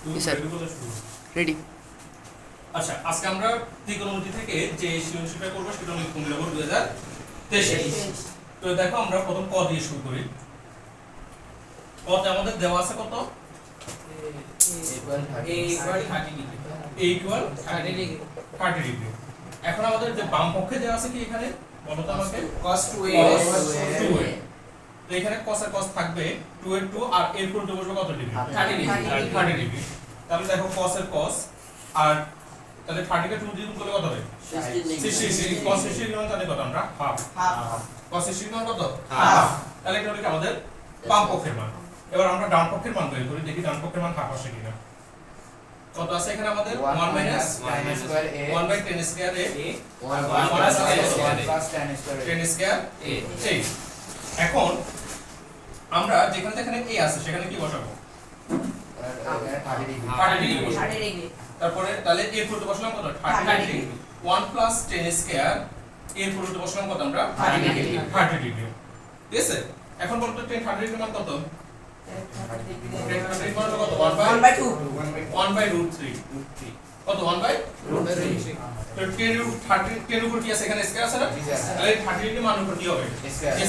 Sir. Ready আচ্ছা আজকে আমরা ত্রিকোণমিতি থেকে যে সৃজনশীলটা করব সেটা হলো কুমিল্লা বোর্ড দুই হাজার তেইশে তো দেখো আমরা প্রথম ক দিয়ে শুরু করি। কতে আমাদের দেওয়া আছে কত? এখন আমাদের যে বাম পক্ষে দেওয়া আছে কি এখানে? বলো তো আমাকে। Cos 2a cos 2a তো এখানে cos এর cos থাকবে 2 এর 2 আর এর পুরোটা বসবে কত ডিগ্রি? 30 ডিগ্রি। 30 ডিগ্রি। তাহলে দেখো cos এর cos আর তাহলে 30 কে 2 দিয়ে গুণ করলে কত হবে? 60 cos 60 ডিগ্রি মানে তাহলে কত আমরা হাফ হাফ cos 60 ডিগ্রি মানে কত? Half. তাহলে এটা হলো কি? আমাদের বাম পক্ষের মান। এবার আমরা ডান পক্ষের মান বের করি দেখি ডান পক্ষের মান হাফ আসে কিনা। কত আছে এখানে আমাদের? 1 minus 1 by 10 square a 10 square a ঠিক এখন আমরা যেখানে যেখানে a আছে সেখানে কি বসাবো? 30 ডিগ্রি। বসাবো। তারপরে তাহলে এর পুরোটা বসালাম কত? 30 ডিগ্রি। 1 প্লাস 10 স্কয়ার এর পুরোটা বসালাম কত আমরা? 30 ডিগ্রি। 30 ডিগ্রি। ঠিক আছে এখন বলতো 10 30 ডিগ্রি মান কত? 10 30 ডিগ্রি। মান কত? 1 বাই 1 বাই রুট 3 কত 1 বাই তো 10 রুট 30 10 উপর কি আছে এখানে স্কয়ার আছে না? তাহলে 30 ডিগ্রি মান উপর কি হবে।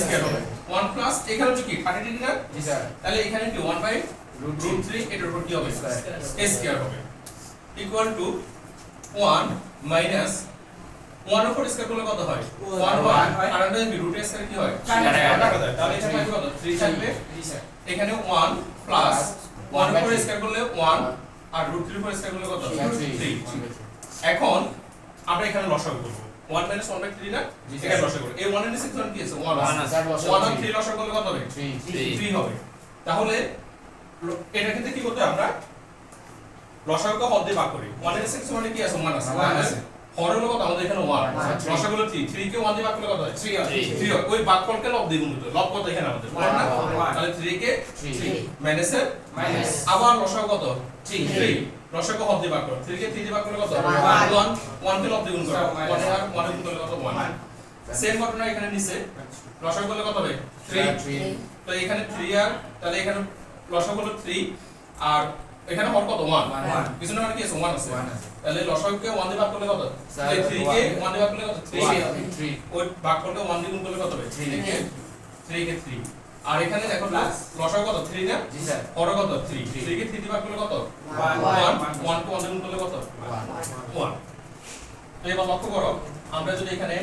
স্কয়ার হবে। 1 প্লাস এখানে হচ্ছে কি? 30 ডিগ্রি না? তাহলে এখানে কি 1 বাই রুট 3 এটার উপর কি হবে। স্কয়ার হবে। ইকুয়াল টু 1 মাইনাস 1 উপর স্কয়ার করলে কত হয়? 1 one আর জানি রুট স্কয়ার কি হয়? তাহলে এখানে থাকবে কত? 3 থাকবে এখানে 1 প্লাস 1 উপর স্কয়ার করলে 1 আর রুট 3 উপর স্কয়ার করলে কত? রুট 3 এখন আমরা এখানে লসাগু করব। 1 মাইনাস 1 বাই 3 না। এখানে লসাগু করব। এই 1 এর নিচে কি আছে? 1 One আছে আছে। 1 আর 3 লসাগু করলে কত হবে? 3 হবে। তাহলে এটা ক্ষেত্রে কি করতে আমরা? লসাগুকে হর দিয়ে ভাগ করি। 1 এর নিচে মানে কি আছে? 1 আছে। One আছে। হর হলো কত? আমাদের এখানে 1 আচ্ছা, three। লসাগুলো 3 3 কে 1 দিয়ে ভাগ করলে কত হয়? 3 হবে 3 হয় ওই ভাগফলকে লব দিয়ে গুণ করতে লব কত এখানে আমাদের? 1 না. তাহলে 3 কে Three. মাইনাসের মাইনাস আবার লসাগু কত? Three. 3 লসাগু হর দিয়ে ভাগ করো 3 কে 3 দিয়ে ভাগ করলে কত 1 1 কে লব দিয়ে গুণ করো 1 আর 1 গুণ করলে কত 1 সেম ঘটনা এখানে নিচে। লসাগু করলে কত হবে? 3 তো এখানে 3 আর তাহলে এখানে লসাগু হলো 3 আর এখানে হর কত? 1 পিছনে মানে কি আছে? 1 আছে। তাহলে লসাগুকে 1 দিয়ে ভাগ করলে কত? 3 কে one. 1 দিয়ে ভাগ করলে কত? 3 Three. ওই ভাগফলকে 1 দিয়ে গুণ করলে কত হবে? Three. 3 কে। 3 কে 3 আর এখানে দেখো Plus. লসাগু কত? 3 না? জি স্যার। হর কত? 3 3 কে 3 দিয়ে ভাগ করলে কত? 1 1 1 কে 1 দিয়ে করলে কত? 1 তো এবার লক্ষ্য করো আমরা যদি এখানে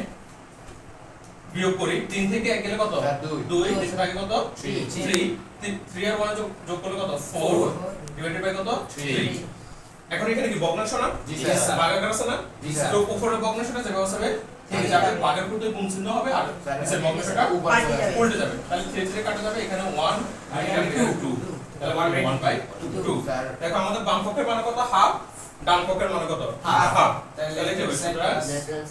বিয়োগ করি 3 থেকে 1 গেলে কত? স্যার, দুই। 2 3 ভাগে কত? Three. 3 3 আর 1 যোগ যোগ করলে কত? 4 ডিভাইডেড বাই কত? 3 এখন এখানে কি ভগ্নাংশ না? জি স্যার। ভাগাকার আছে না? জি স্যার। তো উপরে ভগ্নাংশটা যেভাবে হবে ঠিক যাবে স্যার। ভাগের প্রতি চিহ্ন হবে? আর নিচের ভগ্নাংশটা উপর পাল্টে চলে যাবে। যাবে। উল্টে যাবে। তাহলে 3 থেকে কাটা যাবে এখানে 1 আর এখানে 2 তাহলে 1 1 বাই 2 দেখো আমাদের বাম পক্ষের মানে কত? হাফ ডান পক্ষের মানে কত? Half. হাফ তাহলে কি হবে? left সেটা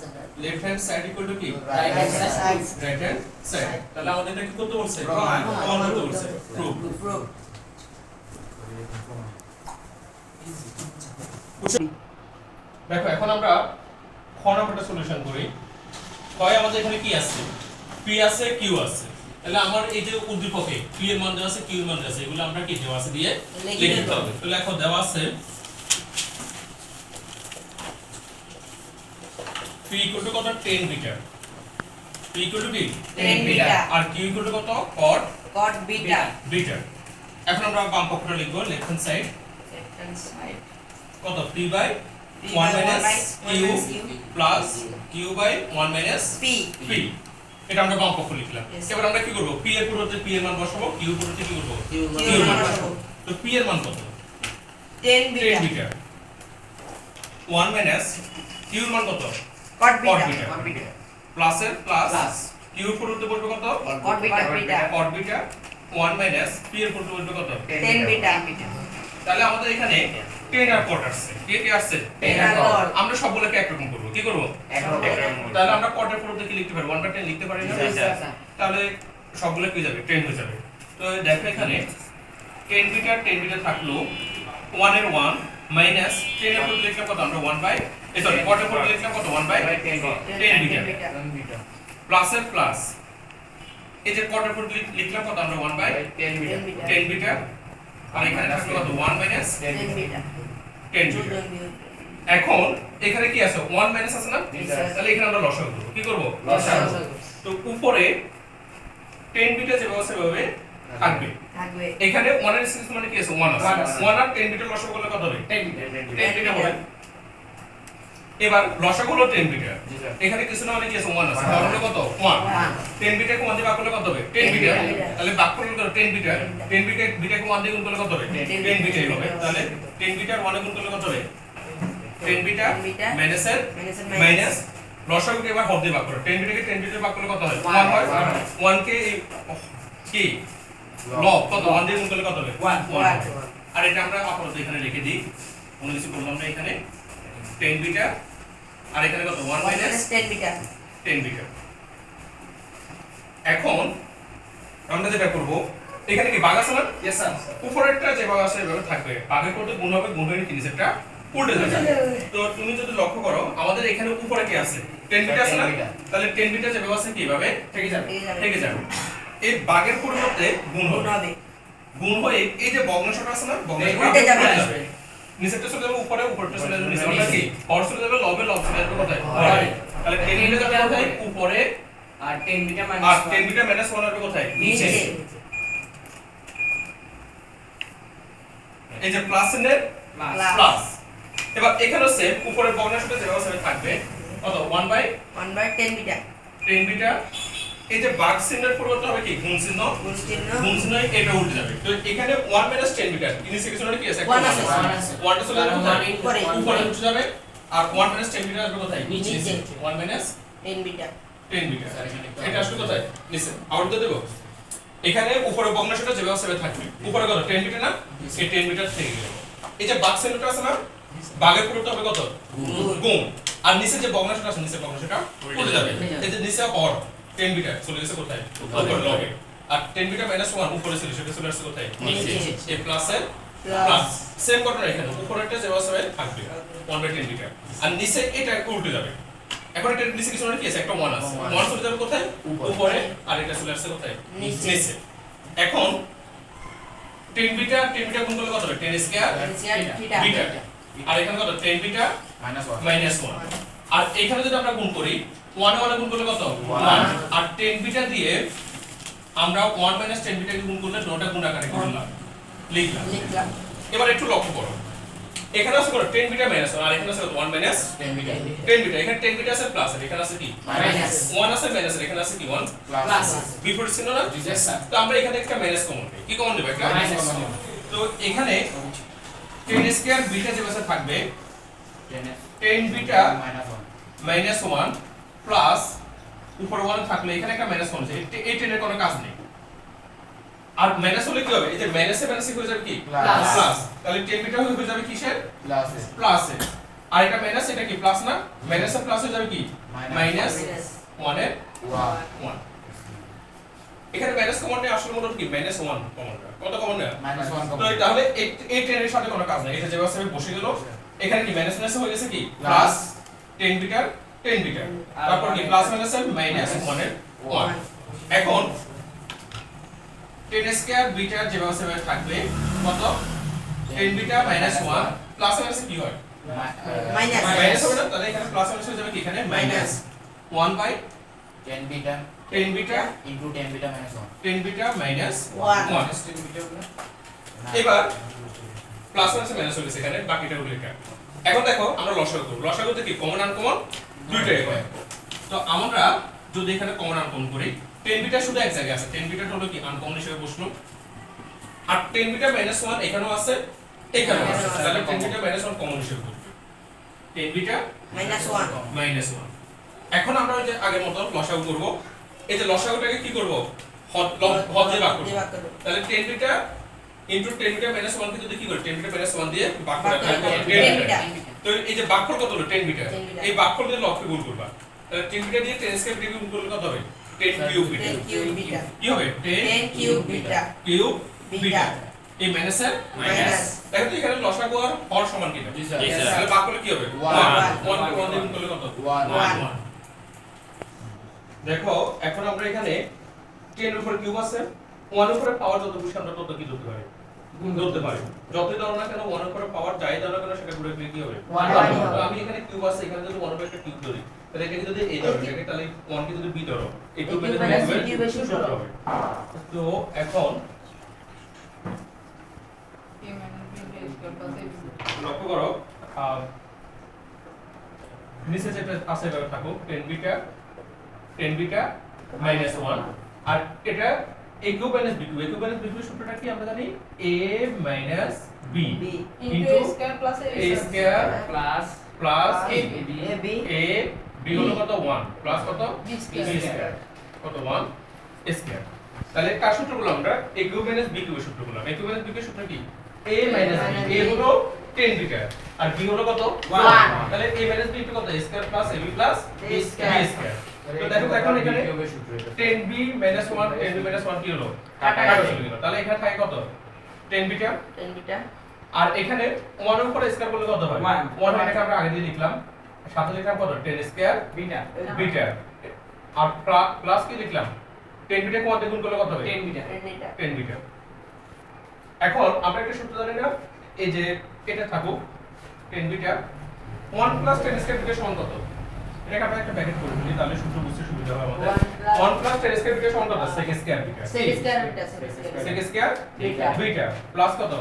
side left hand side equal to কি? Right hand side. Right hand side তাহলে আমাদের এটা কি করতে বলছে? প্রমাণ। প্রমাণ করতে বলছে প্রুফ দেখো এখন আমরা খ নাম্বারটা সলিউশন করি। কয় আমাদের এখানে কি আছে? পি আছে কিউ আছে। তাহলে আমার এই যে উদ্দীপকে পি এর মান দেওয়া আছে কিউ এর মান দেওয়া আছে এগুলো আমরা কি দেওয়া আছে দিয়ে লিখে লিখে দিতে দিতে হবে। তাহলে এখন দেওয়া আছে পি ইকুয়াল টু কত? 10 মিটার পি ইকুয়াল টু কি? 10 মিটার আর কিউ ইকুয়াল টু কত? কট কট বিটা মিটার এখন আমরা বাম পক্ষটা লিখব left hand side left hand side কত? P by 1 by minus Q 1 minus Q. By 1 minus P P এটা আমরা বাম পক্ষ লিখলাম। এবার আমরা কি করব? পি এর পরিবর্তে পি এর মান বসাবো কিউ এর পরিবর্তে কি করব। কিউ Q এর মান বসাবো। তো পি এর মান কত? 10 বিটা 10 মিটার 1 মাইনাস কিউ এর মান কত? Cot cot beta metre plus এর প্লাস প্লাস কিউ এর পরিবর্তে বলব কত? Cot beta cot beta 1 minus P এর পরিবর্তে বলব কত? 10 বিটা তাহলে আমাদের এখানে 10 আর কট আসছে কে কে আসছে 10 আর কট আমরা সবগুলোকে একরকম করব। কি করব? তাহলে আমরা কটের পরিবর্তে কি লিখতে পারি? 1 বাই 10 লিখতে পারি না? তাহলে সবগুলো কি যাবে? 10 হয়ে যাবে। তো দেখো এখানে 10 মিটার 10 মিটার থাকল 1 এর 1 মাইনাস 10 এর পরিবর্তে লিখলাম কত? আমরা 1 বাই সরি কটের পরিবর্তে লিখলাম কত? 1 বাই 10 মিটার প্লাস এর প্লাস এই যে কটের পরিবর্তে লিখ- লিখলাম কত? আমরা 1 বাই 10 বিটা 10 মিটার আর এখানে থাকবে কত? 1 মাইনাস 10 বিটা 10 2 বিটা জন বিয়োগ এখন এখানে কি আছে? ওয়ান মাইনাস আছে না? তাহলে এখানে আমরা লসাগু করব কি করব? তো উপরে টেন বিটা যেভাবে সেভাবে থাকবে। থাকবে। এখানে ওয়ানের সিরিজ মানে কি আছে? ওয়ান আছে। ওয়ান আর টেন বিটা লসাগু করলে কত হবে? টেন বিটা টেন বিটা হবে এবার লসাগু হলো 10 বিটা জি স্যার এখানে কিছু না মানে কি আছে? 1 আছে। তাহলে কত? 1 One। 10 বিটাকে 1 দিয়ে ভাগ করলে কত হবে? 10 বিটা বিটা। তাহলে ভাগ করলে কত 10 বিটা 10 বিটা বিটাকে 1 দিয়ে গুণ করলে কত হবে? 10 বিটাই হবে। তাহলে 10 বিটার 1 এ গুণ করলে কত হবে? 10 বিটা 10 বিটা মাইনাসের মাইনাস মাইনাস লসাগুকে এবার হর দিয়ে ভাগ করো। 10 বিটাকে 10 বিটাকে ভাগ করলে কত হয় 1 হয়? হয়। 1 কে লব। কত? 1 দিয়ে গুণ করলে কত হবে? 1 One। আর এটা আমরা আপাতত এখানে লিখে দিই। কোনো কিছু করলাম না এখানে। 10 বিটা আর এখানে কত? 1 মাইনাস মাইনাস 10 বিটা 10 বিটা এখন আমরা যেটা করব এখানে কি ভাগ আছে না? ইয়েস স্যার উপরেরটা যে যেভাবে আছে এভাবে থাকবে। ভাগের করতে গুণ হবে গুণ হয়ে নিচেরটা উল্টে যাবে। তো তুমি যদি লক্ষ্য করো আমাদের এখানে উপরে কি আছে? 10 বিটা আছে না? তাহলে 10 বিটা যেভাবে আছে কীভাবে থেকে যাবে থেকে যাবে। থেকে যাবে। এই ভাগের পরিবর্তে গুণ হবে। গুণ হয়ে এই যে ভগ্নাংশটা আছে না ভগ্নাংশটা উল্টে যাবে। নিচেরটা চলে যাবে উপরে উপরটা চলে যাবে নিচে অর্থাৎ কি? হর চলে যাবে লবে লব চলে যাবে কোথায়? হরে। হরে। তাহলে 10 বিটা যাবে কোথায়? উপরে। আর 10 বিটা আর 10 বিটা মাইনাস 1 হবে কোথায়? নিচে। এই যে প্লাস এর প্লাস প্লাস এবার এখানে সেম উপরের ভগ্নাংশটা যেভাবে সেভাবে থাকবে। কত? 1 বাই 1 বাই 10 বিটা 10 বিটা এই যে ভাগ চিহ্নের পরিবর্তে হবে কি? গুণ চিহ্ন। গুণ চিহ্ন। গুণ চিহ্ন এটা উল্টে যাবে। তো এখানে 1 মাইনাস 10 মিটার কিছু কি আছে? One আছে, one আছে। 1 টা চলে যাবে উপরে। উপরে উঠে যাবে। আর 1 মাইনাস 10 বিটা আসবে কোথায়? নিচে। 1 মাইনাস 10 বিটা 10 বিটা স্যার, এখানে এটা আসবে কোথায়? নিচে। আউট দিয়ে দেবো। এখানে উপরে ভগ্নাংশটা যেভাবে সেভাবে থাকবে। উপরে কত? 10 বিটা না? এই 10 মিটার থেকে গেল। এই যে ভাগ চিহ্নটা আছে না? ভাগের পরিবর্তে হবে কত? গুণ আর নিচে যে ভগ্নাংশটা আছে নিচে ভগ্নাংশটা উল্টে যাবে। এই যে নিচে হর 10 বিটা চলে গেছে কোথায়? উপরে লবে আর 10 বিটা মাইনাস 1 উপরে ছিল সেটা চলে আসছে কোথায়? নিচে। প্লাসের প্লাস প্লাস সেম ঘটনা এখানে উপরেরটা যেভাবে সেভাবে থাকবে। 1 বাই 10 বিটা আর নিচে এটা উল্টে যাবে। এখন এটা নিচে কিছু মানে কি আছে? একটা 1 আছে। One 1 চলে যাবে কোথায়? উপরে। উপরে। আর এটা চলে আসছে কোথায়? নিচে। এখন 10 বিটা 10 বিটা গুণ করলে কত হবে? 10 স্কয়ার থিটা বিটা আর এখানে কত? 10 বিটা মাইনাস 1 মাইনাস 1 আর এখানে যদি আমরা গুণ করি 1 এ 1 গুণ করলে কত? 1 আর 10 বিটা দিয়ে আমরা 1 মাইনাস 10 বিটাকে গুণ করলে দুটোটা গুণ আকারে করলাম লিখলাম। লিখলাম। এবার একটু লক্ষ্য করো। এখানে আছে কত 10 বিটা মাইনাস আর এখানে আছে 1 মাইনাস 10 বিটা 10 বিটা এখানে 10 বিটা আছে প্লাস আর এখানে আছে কি? মাইনাস 1 আছে মাইনাস আর এখানে আছে কি 1 প্লাস বিপরীত চিহ্ন না? ইয়েস স্যার তো আমরা এখানে একটা মাইনাস কমন পাই। কি কমন নেব? একটা মাইনাস তো এখানে 10 স্কয়ার বিটা যেভাবে থাকবে 10 beta minus 1 minus one plus উপরে ওয়ান থাকলে এখানে একটা মাইনাস ওয়ান আছে এই- টেনের কোনো কাজ নেই। আর মাইনাস হলে কি হবে? এই যে মাইনাসে মাইনাসে হয়ে যাবে কি? Plus. প্লাস তাহলে টেন বিটা হয়ে যাবে কিসের? প্লাস প্লাসে আর এটা মাইনাস এটা কি প্লাস না? মাইনাসে প্লাস হয়ে যাবে কি? মাইনাস মাইনাস ওয়ানের 1 ওয়ান এখানে মাইনাস কমন নেই আসল মূলত কি? মাইনাস ওয়ান কমন কত কমন নেই? মাইনাস 1 তো তাহলে এই এই টেনের সাথে কোনো কাজ নেই। এটা যেভাবে বসে গেল এখানে কি মাইনাস মাইনাস হয়ে গেছে কি? প্লাস 10 বিটার 10 বিটার তারপর কি প্লাস মাইনাস এর মাইনাস 1 এর 1 এখন 10 স্কয়ার বিটা যেভাবে সেভাবে থাকবে কত? 10 বিটা মাইনাস 1 প্লাস মাইনাস কি হয়? মাইনাস মাইনাস হবে না? তাহলে এখানে প্লাস মাইনাস হয়ে যাবে কি এখানে? Minus 1 by 10 beta 10 beta into 10 beta minus 1 10 beta minus One. 1 10 beta হলো? এবার প্লাস মাইনাস মাইনাস হয়ে গেছে এখানে বাকিটা হলো এটা এখন দেখো আমরা লসাগু করব। লসাগুতে কি? কমন আনকমন দুইটাই হয়। তো আমরা যদি এখানে কমন আনকমন করি 10 বিটা শুধু এক জায়গায় আছে। 10 বিটা হলো কি? আনকমন হিসেবে বসল আর 10 বিটা মাইনাস 1 এখানেও আছে এখানেও আছে। তাহলে 10 বিটা মাইনাস 1 কমন হিসেবে বসবে 10 বিটা মাইনাস 1 মাইনাস 1 এখন আমরা ওই যে আগের মতো লসাগু করব। এই যে লসাগুটাকে কি করব? হদ দিয়ে ভাগ করব। তাহলে 10 বিটা ইনটু 10 বিটা মাইনাস 1 কে যদি কি করি? টেন বিটা মাইনাস ওয়ান দিয়ে ভাগ করে ভাগ করে তাহলে কত? 10 10 বিটা। তো এই যে ভাগফল কত হলো 10 বিটা 10 বিটা। এই ভাগফল দিয়ে লবকে গুণ করবা। তাহলে 10 বিটা দিয়ে 10 স্কয়ার বিটা গুণ করলে কত হবে? 10 কিউব বিটা 10 কিউব বিটা কি হবে? 10 10 কিউব বিটা কিউব। বিটা এই মাইনাস মাইনাস। দেখো এখানে লসাগু আর হর সমান কিনা। তাহলে ভাগ কি হবে? One. 1 1 1 দিয়ে গুণ করলে কত 1 One. One. দেখো এখন আমরা এখানে 10 এর উপরে কিউব আছে। 1 এর উপরে পাওয়ার যত বেশি আমরা তত কি ধরতে পারি। ধরতে পারি। যতই ধরো না কেন ওয়ান উপরে পাওয়ার যাই ধরো কেন সেটা ঘুরে ফিরে কি হবে? আমি এখানে কিউব আছে এখানে যদি ওয়ান উপরে একটা কিউব ধরি তাহলে এটাকে যদি এ ধরো এটাকে তাহলে ওয়ান কে যদি বি ধরো এই কিউবের cube এর সূত্র হবে। তো এখন লক্ষ্য করো নিচে যেটা আছে এভাবে থাকুক ten beta ten beta minus one আর এটা এ কিউব মাইনাস বি সূত্রটা কি আমরা জানি? Minus B B into a square plus plus A A B A B. হলো কত? 1 প্লাস কত? বি স্কয়ার কত? 1 স্কয়ার তাহলে কার সূত্রগুলো আমরা? a কিউব মাইনাস b কিউবের সূত্রগুলো। a কিউব মাইনাস b কিউবের সূত্র কি? A minus b. A হলো 10 বিটা আর b হলো কত? One. তাহলে a মাইনাস b কত? A square plus ab plus A b square. তো দেখো এখন এখানে কিউবের সূত্র এটা। 10b 1 10b 1 কি হলো? কাটা গেল তাহলে এখানে থাকে কত? 10 বিটা 10 বিটা আর এখানে 1 এর উপর স্কয়ার করলে কত হয় One. 1 এটাকে আমরা আগে দিয়ে লিখলাম। সাথে লিখলাম কত? 10 স্কয়ার বিটা বিটা আর প্লাস কি লিখলাম? 10 বিটা কোয়াতে গুণ করলে কত হবে? 10 বিটা 10 বিটা এখন আমরা একটা সূত্র জানি না এই যে এটা থাকুক 10 বিটা 1 প্লাস 10 স্কয়ার বিটা সমান কত? এটাকে আমরা একটা ব্র্যাকেট করে দিই তাহলে সূত্র বুঝতে সুবিধা হবে আমাদের। 1 প্লাস 10 স্কয়ার বিটা সমান কত sec square beta sec square beta sec square beta. Beta plus কত?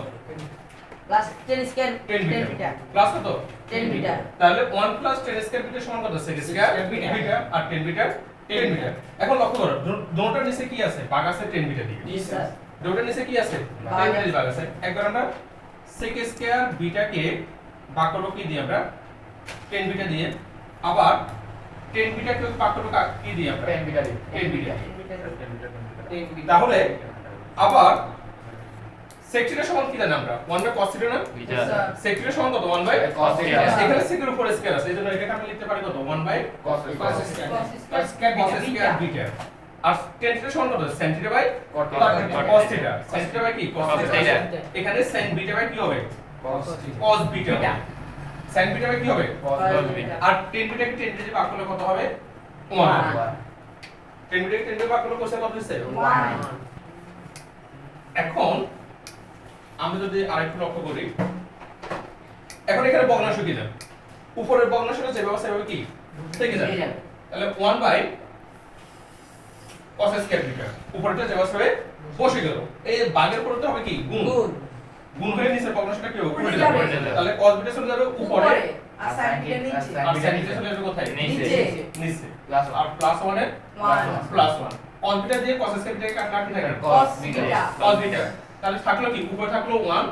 Plus 10 square 10 10 beta beta plus কত? 10 বিটা তাহলে 1 প্লাস 10 স্কয়ার বিটা সমান কত sec স্কয়ার বিটা। আর 10 বিটা 10 বিটা এখন লক্ষ্য করো দো- নিচে কি আছে? ভাগ আছে 10 বিটা দিয়ে জি স্যার। দোটার নিচে কি আছে? 10 বিটা ভাগ আছে। একবার আমরা sec স্কয়ার বিটাকে ভাগ করব কি দিয়ে আমরা? 10 বিটা দিয়ে। আবার 10 বিটাকে ভাগ করব কা- কি দিয়ে আমরা? 10 বিটা দিই। 10 বিটা 10 বিটা 10 বিটা তাহলে আবার sec থিটা সমান কি জানি আমরা? 1 বাই cos থিটা না? থিটা সমান কত? 1 বাই cos theta। এখানে sec এর উপর স্কয়ার আছে এইজন্য এটাকে আমরা লিখতে পারি কত? 1 by cos cos square cos beta square beta R tan theta সমান কত? Sin theta by cos theta sin theta by কি? Cos theta. এখানে sin বিটা বাই কি হবে? Cos beta beta. Sin beta কি হবে? cos beta. আর tan beta কে tan দিয়ে ভাগ করলে কত হবে? 1 One. tan বিটা tan দিয়ে ভাগ করলে কোসে কত হচ্ছে 1 এখন আমরা যদি আরেকটু লক্ষ্য করি এখন এখানে ভগ্নাংশ কি দেন উপরের ভগ্নাংশটা যেভাবে সেভাবে কি? থেকে যাবে। তাহলে 1 বাই cos স্কয়ার বিটা উপরেটা যেভাবে সেভাবে বসে গেল। এই ভাগের পরে তো হবে কি? গুণ। গুণ হয়ে নিচের ভগ্নাংশটা কি হবে উল্টে যাবে। তাহলে cos বিটা চলে যাবে উপরে। উপরে। আর sin বিটা নিচে। আর sin বিটা চলে যাবে কোথায়? নিচে। নিচে। প্লাস আর প্লাস 1 এর? 1 প্লাস 1 cos বিটা দিয়ে cos স্কয়ার বিটাকে কাট কাটি থাকে। Cos বিটা cos বিটা তাহলে থাকল কি? উপরে থাকল 1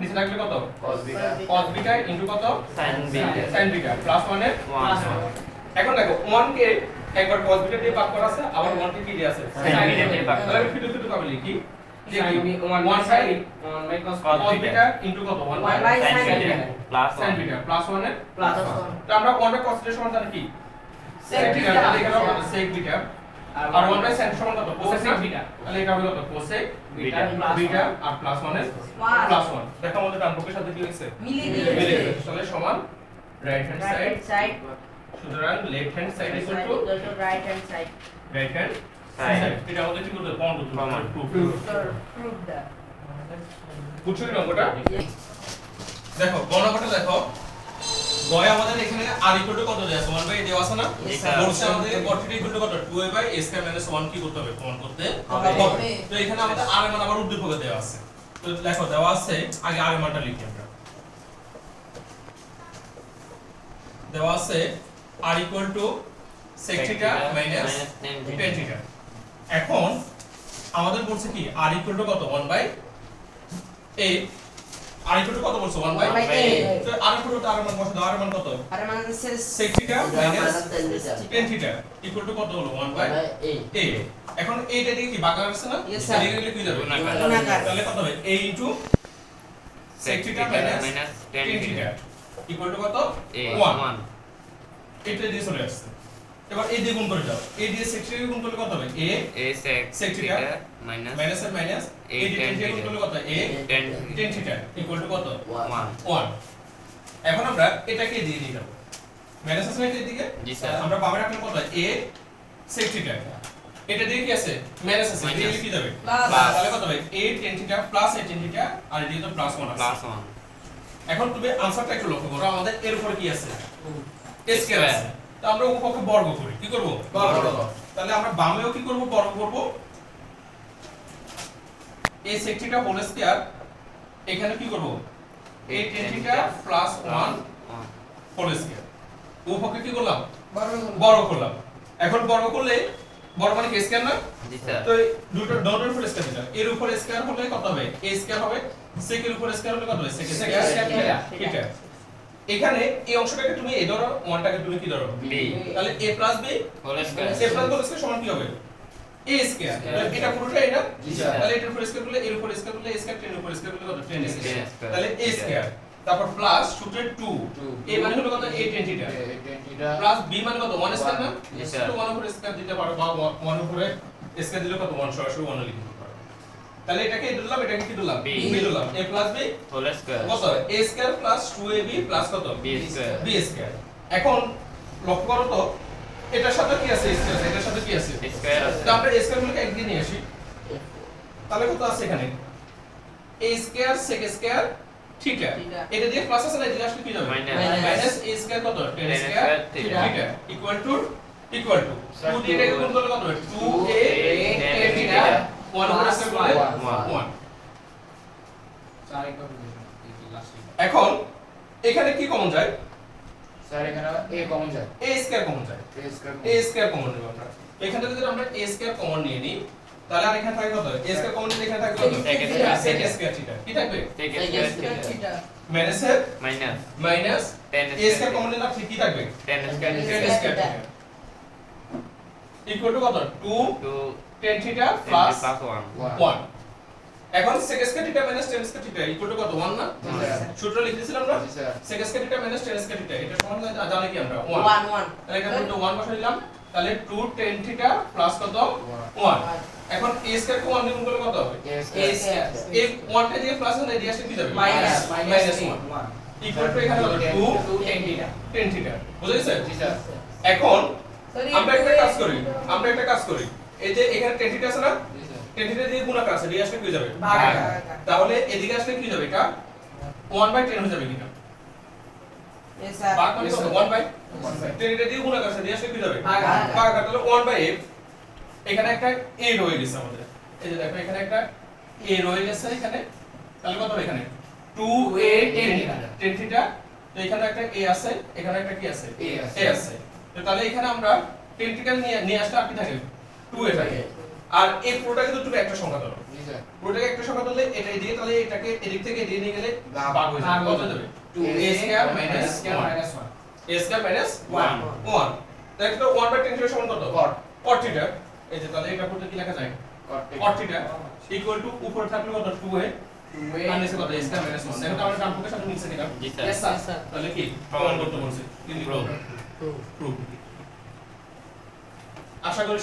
নিচে থাকলে কত? Cos beta cos beta into কত? Sin beta sin beta plus 1 এর? প্লাস এখন দেখো 1 কে একবার cos বিটা দিয়ে ভাগ করা আছে আবার 1 কে কি দিয়ে আছে? Sin বিটা দিয়ে ভাগ তাহলে আমি ফিটু ফিটু ভাবে লিখি। কি 1 1 1 বাই cos cos বিটা কত 1 by sin sin beta beta. Plus sin beta plus 1 এর প্লাস 1 তো আমরা 1 বাই cos বিটা সমান জানি কি? Sec sec তাহলে এখানে হবে sec বিটা আর 1 বাই sin সমান কত? cosec cosec তাহলে এটা হবে কত? cosec বিটা বিটা আর প্লাস 1 এর প্লাস 1 দেখো আমাদের ডান পক্ষের সাথে কি হয়েছে? মিলে মিলে তাহলে সমান রাইট হ্যান্ড সাইড right সুতরাং left hand side equal to to right hand right hand Side. এটা আমাদের কি করতে প্রমাণ প্রমাণ। প্রুফ so বুঝছ কি অঙ্কটা দেখো গণনাটা দেখো। গয় আমাদের এখানে আর ইকুয়াল টু কত দেয়া? আছে 1 বাই দেওয়া আছে না? বলছে আমাদের গড়টি ইকুয়াল টু কত? 2a by s square minus 1 কি করতে হবে? প্রমাণ করতে হবে। হবে। তো এখানে আমাদের আর এর মান আবার উদ্দীপকে দেওয়া আছে। তো দেখো দেওয়া আছে আগে আর এর মানটা লিখি আমরা। দেওয়া আছে আর ইকুয়াল টু sec tan এখন আমাদের বলছে কি? আর ইকুয়াল টু কত? 1 বাই a আর ইকুয়াল টু কত বলছে? 1 বাই. A. তো আর ইকুয়াল টু আর মান বসে দাও আর মান কত? আর মানে হচ্ছে sec theta minus tan tan theta equal to কত হলো? 1 বাই a এখন এইটা দিয়ে কি? ভাগ আছে না. এদিকে লিখে যাবে। গুণাকার। তাহলে কত হবে? A into sec theta minus minus tan 10 theta equal to কত? এ 1 1 এটা দিয়ে চলে আসছে। এবার এই দিয়ে গুণ করে দাও এই দিয়ে sec থিটা গুণ করলে কত হবে? A sec Sec theta theta minus minus R minus এই দিয়ে tan গুণ করলে কত? A tan tan theta equal to কত? 1 1 এখন আমরা এটাকে দিয়ে দিই দাও মাইনাস আছে না এদিকে? জি স্যার আমরা বামে রাখলাম কত? A sec থিটা এটা দিয়ে কি আছে? মাইনাস আছে. দিয়ে কি যাবে? Plus. তাহলে কত হবে? A tan theta plus a tan theta আর এদিকে তো প্লাস 1 আছে। প্লাস ওয়ান এখন তুমি আনসারটা একটু লক্ষ্য করো। আমাদের এর উপরে কি আছে. স্কয়ার আছে। তো আমরা উপপক্ষে বর্গ করি। কি করব? বর্গ। করব। তাহলে আমরা বামেও কি করব? বর্গ করব। a sec theta whole square এখানে কি করব? a tan theta plus 1 whole square উপপক্ষে কি করলাম? বর্গ করলাম। এখন বর্গ করলে বর্গ মানে কি স্কয়ার না? জি স্যার। তো দুটো ডটের উপর স্কয়ার দিলাম এর উপর স্কয়ার হলে কত হবে? A স্কয়ার হবে। sec এর উপর স্কয়ার হলে কত হবে? sec square theta. এখানে এই অংশটাকে তুমি এ ধরো ওয়ানটাকে তুমি কি ধরো? বি তাহলে a plus b whole square a plus whole square সমান কি হবে? A স্কয়ার তাহলে এটা পুরোটা এটা তাহলে এটার উপর স্কয়ার করলে এর উপর স্কয়ার করলে a স্কয়ার 10 এর উপর স্কয়ার করলে কত? 10 10 স্কয়ার। তাহলে a স্কয়ার তারপর প্লাস সূত্রে 2 a মানে হলো কত? A tan theta plus b মানে কত? 1 স্কয়ার না? 1 উপরে স্কয়ার দিতে পারো বা 1 উপরে স্কয়ার দিলে কত? 1 সরাসরি 1 লিখতে পারো তাহলে এটাকে এই দিলাম এটাকে কি দিলাম B। b দিলাম a plus b whole square. কত? a square plus 2ab plus কত? B square. b square. এখন লক্ষ্য করো তো এটার সাথে কি আছে স্কয়ার? এটার সাথে কি আছে? স্কয়ার আছে। তো আমরা স্কয়ার গুলোকে একদিন নিয়ে আসি। তাহলে কত আছে এখানে? a square sec square theta. Theta. এটা দিয়ে প্লাস আছে না এটা আসলে কি যাবে. মাইনাস a স্কয়ার কত? 10 10 square theta. theta। Equal to equal to 2 দিয়ে এটাকে গুণ করলে কত হবে? 2a 10 tan theta. 1 উপর স্কয়ার করলে One. 1 এখন এখানে কি কমন যায়? a স্কয়ার কমন যায়। A স্কয়ার কমন নেব আমরা। এখান যদি আমরা a স্কয়ার কমন নিয়ে নিই তাহলে আর এখানে থাকে কত? A স্কয়ার কমন নিলে এখানে থাকে কত? Sec স্কয়ার থিটা কি থাকবে? Sec স্কয়ার থিটা মাইনাস এর? Minus minus 10 a square common নিলে আপনি কি থাকবে? 10 square tan square equal to কত? 2 টু tan প্লাস প্লাস 1 1 এখন sec square theta minus tan square theta equal to কত? 1 না? সূত্র লিখেছিলাম না? Sec square theta minus tan square theta এটা সমান জানি কি আমরা? 1 One, one. তাহলে এখানে কিন্তু 1 বসাই দিলাম। তাহলে 2 tan থিটা প্লাস কত? 1 এখন a স্কয়ার কে 1 দিয়ে গুণ করলে কত হবে? A square. এই 1 টা দিয়ে প্লাস না দিয়ে আসলে কি যাবে? Minus, মাইনাস 1 ইকুয়াল টু এখানে কত 2 tan থিটা বুঝা গেছে জি স্যার এখন আমরা একটা কাজ করি। আমরা একটা কাজ করি। এই যে এখানে tan আছে না? tan দিয়ে গুণাকার আছে দিয়ে আসলে কি যাবে? ভাগ তাহলে এদিকে আসলে কি যাবে এটা? 1 বাই 10 হয়ে যাবে কিনা ভাগ মানে 1 বাই 10 এটা দিয়ে আছে দিয়ে কি যাবে? ভাগ ভাগ 1 বাই এখানে একটা এ রয়ে গেছে আমাদের। এই যে দেখো এখানে একটা এ রয়ে গেছে এখানে। তাহলে কত এখানে? 2a 10 10 তো এখানে একটা a আছে এখানে একটা কি আছে? A আছে। তাহলে এখানে আমরা 10 থিটা নিয়ে নিয়ে আসলে আপনি থাকে? 2 এ থাকে। আর এই পুরোটাকে তো তুমি একটা সংখ্যা ধরো। একটা সংখ্যা ধরলে দিয়ে তাহলে এটাকে এদিক থেকে নিয়ে গেলে ভাগ। হয়ে যাবে। কত square minus square minus 1 a square minus 1 1 তাহলে তো 1 বাই 10 এর সমান কত? এই যে তাহলে এটা কি লেখা যায়? ইকুয়াল টু উপরে থাকলে কত? কি? আশা করি